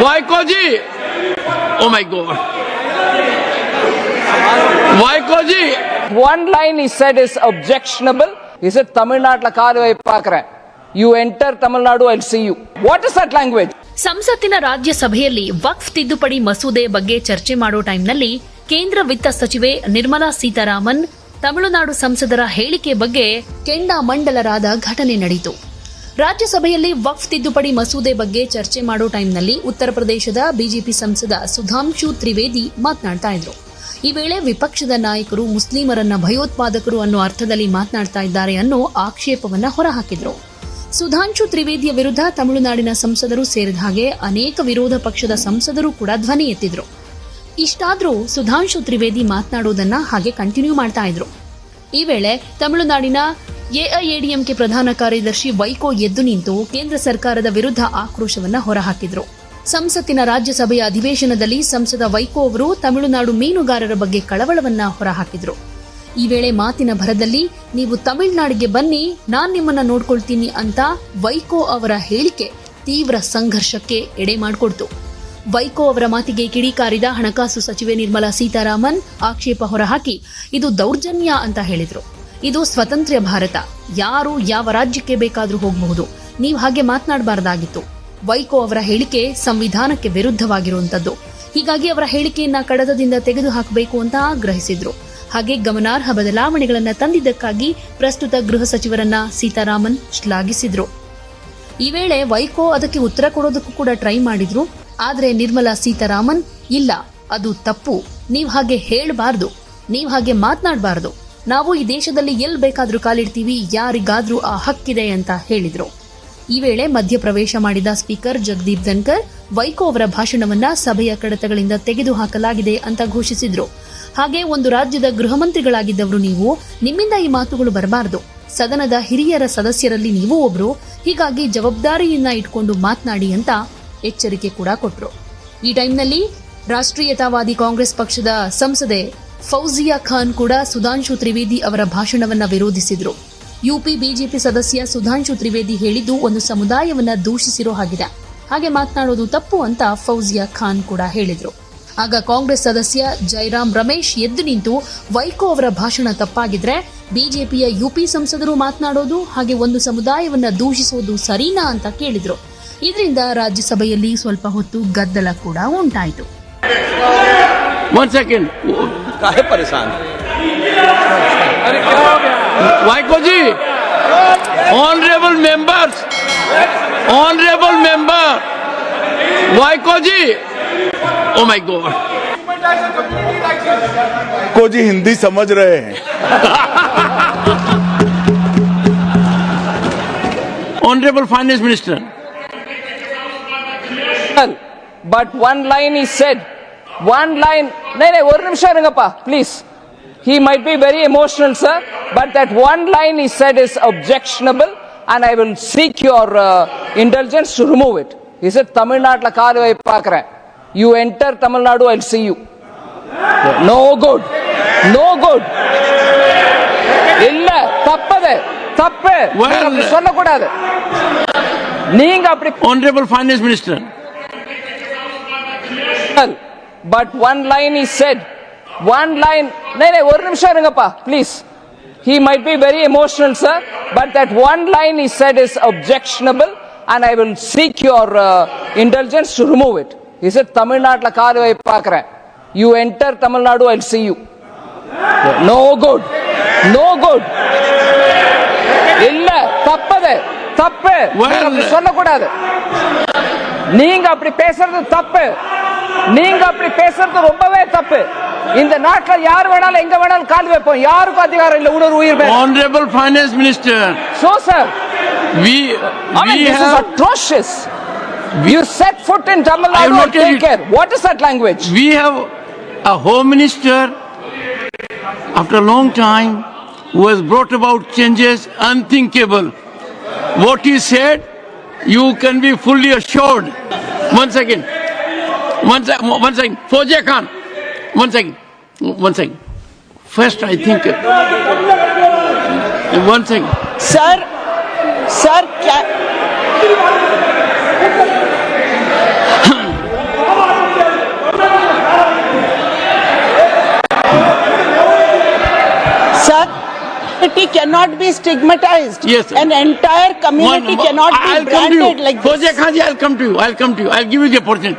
Waikoji. Oh my God. Waikoji. One line he said is objectionable. He said, Tamil Nadu kaaduvai paakren. You enter Tamil Nadu, I'll see you. What is that language? ಸಂಸತ್ತಿನ ರಾಜ್ಯಸಭೆಯಲ್ಲಿ ವಕ್ಫ್ ತಿದ್ದುಪಡಿ ಮಸೂದೆ ಬಗ್ಗೆ ಚರ್ಚೆ ಮಾಡೋ ಟೈಮ್ನಲ್ಲಿ ಕೇಂದ್ರ ವಿತ್ತ ಸಚಿವೆ ನಿರ್ಮಲಾ ಸೀತಾರಾಮನ್ ತಮಿಳುನಾಡು ಸಂಸದರ ಹೇಳಿಕೆ ಬಗ್ಗೆ ಕೆಂಡಾಮಂಡಲರಾದ ಘಟನೆ ನಡೆಯಿತು ರಾಜ್ಯಸಭೆಯಲ್ಲಿ ವಕ್ಫ್ ತಿದ್ದುಪಡಿ ಮಸೂದೆ ಬಗ್ಗೆ ಚರ್ಚೆ ಮಾಡೋ ಟೈಮ್ನಲ್ಲಿ ಉತ್ತರ ಪ್ರದೇಶದ ಬಿಜೆಪಿ ಸಂಸದ ಸುಧಾಂಶು ತ್ರಿವೇದಿ ಮಾತನಾಡ್ತಾ ಇದ್ರು. ಈ ವೇಳೆ ವಿಪಕ್ಷದ ನಾಯಕರು ಮುಸ್ಲಿಮರನ್ನ ಭಯೋತ್ಪಾದಕರು ಅನ್ನೋ ಅರ್ಥದಲ್ಲಿ ಮಾತನಾಡ್ತಾ ಇದ್ದಾರೆ ಅನ್ನೋ ಆಕ್ಷೇಪವನ್ನ ಹೊರಹಾಕಿದ್ರು. ಸುಧಾಂಶು ತ್ರಿವೇದಿಯ ವಿರುದ್ಧ ತಮಿಳುನಾಡಿನ ಸಂಸದರು ಸೇರಿದ ಹಾಗೆ ಅನೇಕ ವಿರೋಧ ಪಕ್ಷದ ಸಂಸದರು ಕೂಡ ಧ್ವನಿ ಎತ್ತಿದ್ರು. ಇಷ್ಟಾದರೂ ಸುಧಾಂಶು ತ್ರಿವೇದಿ ಮಾತನಾಡೋದನ್ನ ಹಾಗೆ ಕಂಟಿನ್ಯೂ ಮಾಡ್ತಾ ಇದ್ರು. ಈ ವೇಳೆ ತಮಿಳುನಾಡಿನ ಎಐಎಡಿಎಂಕೆ ಪ್ರಧಾನ ಕಾರ್ಯದರ್ಶಿ ವೈಕೋ ಎದ್ದು ನಿಂತು ಕೇಂದ್ರ ಸರ್ಕಾರದ ವಿರುದ್ಧ ಆಕ್ರೋಶವನ್ನು ಹೊರಹಾಕಿದರು. ಸಂಸತ್ತಿನ ರಾಜ್ಯಸಭೆಯ ಅಧಿವೇಶನದಲ್ಲಿ ಸಂಸದ ವೈಕೋ ಅವರು ತಮಿಳುನಾಡು ಮೀನುಗಾರರ ಬಗ್ಗೆ ಕಳವಳವನ್ನ ಹೊರಹಾಕಿದ್ರು. ಈ ವೇಳೆ ಮಾತಿನ ಭರದಲ್ಲಿ, ನೀವು ತಮಿಳುನಾಡಿಗೆ ಬನ್ನಿ, ನಾನು ನಿಮ್ಮನ್ನ ನೋಡ್ಕೊಳ್ತೀನಿ ಅಂತ ವೈಕೋ ಅವರ ಹೇಳಿಕೆ ತೀವ್ರ ಸಂಘರ್ಷಕ್ಕೆ ಎಡೆ ಮಾಡಿಕೊಡ್ತು. ವೈಕೋ ಅವರ ಮಾತಿಗೆ ಕಿಡಿಕಾರಿದ ಹಣಕಾಸು ಸಚಿವೆ ನಿರ್ಮಲಾ ಸೀತಾರಾಮನ್ ಆಕ್ಷೇಪ ಹೊರಹಾಕಿ, ಇದು ದೌರ್ಜನ್ಯ ಅಂತ ಹೇಳಿದ್ರು. ಇದು ಸ್ವತಂತ್ರ ಭಾರತ. ಯಾರು ಯಾವ ರಾಜ್ಯಕ್ಕೆ ಬೇಕಾದರೂ ಹೋಗಬಹುದು. ನೀವು ಹಾಗೆ ಮಾತನಾಡಬಾರದಾಗಿತ್ತು. ವೈಕೋ ಅವರ ಹೇಳಿಕೆ ಸಂವಿಧಾನಕ್ಕೆ ವಿರುದ್ಧವಾಗಿರುವಂತದ್ದು. ಹೀಗಾಗಿ ಅವರ ಹೇಳಿಕೆಯನ್ನ ಕಡತದಿಂದ ತೆಗೆದು ಹಾಕಬೇಕು ಅಂತ ಆಗ್ರಹಿಸಿದ್ರು. ಹಾಗೆ ಗಮನಾರ್ಹ ಬದಲಾವಣೆಗಳನ್ನು ತಂದಿದ್ದಕ್ಕಾಗಿ ಪ್ರಸ್ತುತ ಗೃಹ ಸಚಿವರನ್ನ ಸೀತಾರಾಮನ್ ಶ್ಲಾಘಿಸಿದ್ರು. ಈ ವೇಳೆ ವೈಕೋ ಅದಕ್ಕೆ ಉತ್ತರ ಕೊಡೋದಕ್ಕೂ ಕೂಡ ಟ್ರೈ ಮಾಡಿದ್ರು. ಆದರೆ ನಿರ್ಮಲಾ ಸೀತಾರಾಮನ್, ಇಲ್ಲ, ಅದು ತಪ್ಪು. ನೀವು ಹಾಗೆ ಹೇಳಬಾರ್ದು. ನೀವು ಹಾಗೆ ಮಾತನಾಡಬಾರ್ದು. ನಾವು ಈ ದೇಶದಲ್ಲಿ ಎಲ್ಲಿ ಬೇಕಾದರೂ ಕಾಲಿಡ್ತೀವಿ, ಯಾರಿಗಾದರೂ ಆ ಹಕ್ಕಿದೆ ಅಂತ ಹೇಳಿದರು. ಈ ವೇಳೆ ಮಧ್ಯಪ್ರವೇಶ ಮಾಡಿದ ಸ್ಪೀಕರ್ ಜಗದೀಪ್ ಧನ್ಕರ್, ವೈಕೋ ಅವರ ಭಾಷಣವನ್ನ ಸಭೆಯ ಕಡತಗಳಿಂದ ತೆಗೆದುಹಾಕಲಾಗಿದೆ ಅಂತ ಘೋಷಿಸಿದ್ರು. ಹಾಗೆ ಒಂದು ರಾಜ್ಯದ ಗೃಹ ಮಂತ್ರಿಗಳಾಗಿದ್ದವರು ನೀವು, ನಿಮ್ಮಿಂದ ಈ ಮಾತುಗಳು ಬರಬಾರದು. ಸದನದ ಹಿರಿಯರ ಸದಸ್ಯರಲ್ಲಿ ನೀವು ಒಬ್ರು, ಹೀಗಾಗಿ ಜವಾಬ್ದಾರಿಯನ್ನ ಇಟ್ಕೊಂಡು ಮಾತನಾಡಿ ಅಂತ ಎಚ್ಚರಿಕೆ ಕೂಡ ಕೊಟ್ಟರು ಈ ಟೈಮ್ನಲ್ಲಿ ರಾಷ್ಟ್ರೀಯತಾವಾದಿ ಕಾಂಗ್ರೆಸ್ ಪಕ್ಷದ ಸಂಸದೆ ಫೌಜಿಯಾ ಖಾನ್ ಕೂಡ ಸುಧಾಂಶು ತ್ರಿವೇದಿ ಅವರ ಭಾಷಣವನ್ನು ವಿರೋಧಿಸಿದರು. ಯುಪಿ ಬಿಜೆಪಿ ಸದಸ್ಯ ಸುಧಾಂಶು ತ್ರಿವೇದಿ ಹೇಳಿದ್ದು ಒಂದು ಸಮುದಾಯವನ್ನು ದೂಷಿಸಿರೋ ಹಾಗಿದೆ. ಹಾಗೆ ಮಾತನಾಡೋದು ತಪ್ಪು ಅಂತ ಫೌಜಿಯಾ ಖಾನ್ ಕೂಡ ಹೇಳಿದರು. ಆಗ ಕಾಂಗ್ರೆಸ್ ಸದಸ್ಯ ಜೈರಾಮ್ ರಮೇಶ್ ಎದ್ದು ನಿಂತು ವೈಕೋ ಅವರ ಭಾಷಣ ತಪ್ಪಾಗಿದ್ರೆ ಬಿಜೆಪಿಯ ಯುಪಿ ಸಂಸದರು ಮಾತನಾಡೋದು ಹಾಗೆ ಒಂದು ಸಮುದಾಯವನ್ನು ದೂಷಿಸೋದು ಸರಿನಾ ಅಂತ ಕೇಳಿದ್ರು. ಇದರಿಂದ ರಾಜ್ಯಸಭೆಯಲ್ಲಿ ಸ್ವಲ್ಪ ಹೊತ್ತು ಗದ್ದಲ ಕೂಡ ಉಂಟಾಯಿತು. काहे परेशान? Vaiko ji honourable members honourable member Vaiko ji. O my god को जी हिंदी समझ रहे हैं। Honourable finance minister But one line he said, one line ஒரு நிமிஷம் இருங்கப்பா please he might be very emotional, sir, but that one line he said is objectionable, and I will seek your uh, indulgence to remove it. He said, Tamil Nadu kaaduvai paakren. You enter Tamil Nadu, I'll see you. No good. No good. இல்ல தப்பது தப்பு அப்படி சொல்லக்கூடாது நீங்க அப்படி honourable finance minister But one line he said, one line, nee, nee, ஒரு நிமிஷம் இருங்கப்பா, please. He might be very emotional, sir, but that one line he said is objectionable and I will seek your uh, indulgence to remove it. He said, தமிழ்நாட்டுல கால் வைப்பாக்குறேன் You enter Tamil Nadu, I'll see you. No good. No good. இல்ல தப்பது தப்பு சொல்லக்கூடாது நீங்க அப்படி பேசுறது தப்பு நீங்க அப்படி பேசுறது ரொம்பவே தப்பு இந்த நாட்டில் யார் வேணாலும் எங்க வேணாலும் கால் வைப்போம் யாருக்கும் அதிகாரம் இல்ல உணர்வு உயிர் honourable finance minister so sir we I mean, we this have... is atrocious we... you set foot in tamil nadu and take care what is that language we have a home minister after a long time who has brought about changes unthinkable what he said you can be fully assured One second. One, sec- one second. Fozia Khan. One second. One second. First, I think. One second. Sir, sir, can, community cannot be stigmatized. Yes, sir. An entire community One- cannot I'll be come to you. branded like this. Khan ji, I'll come to you. I'll come to you. I'll give you the opportunity.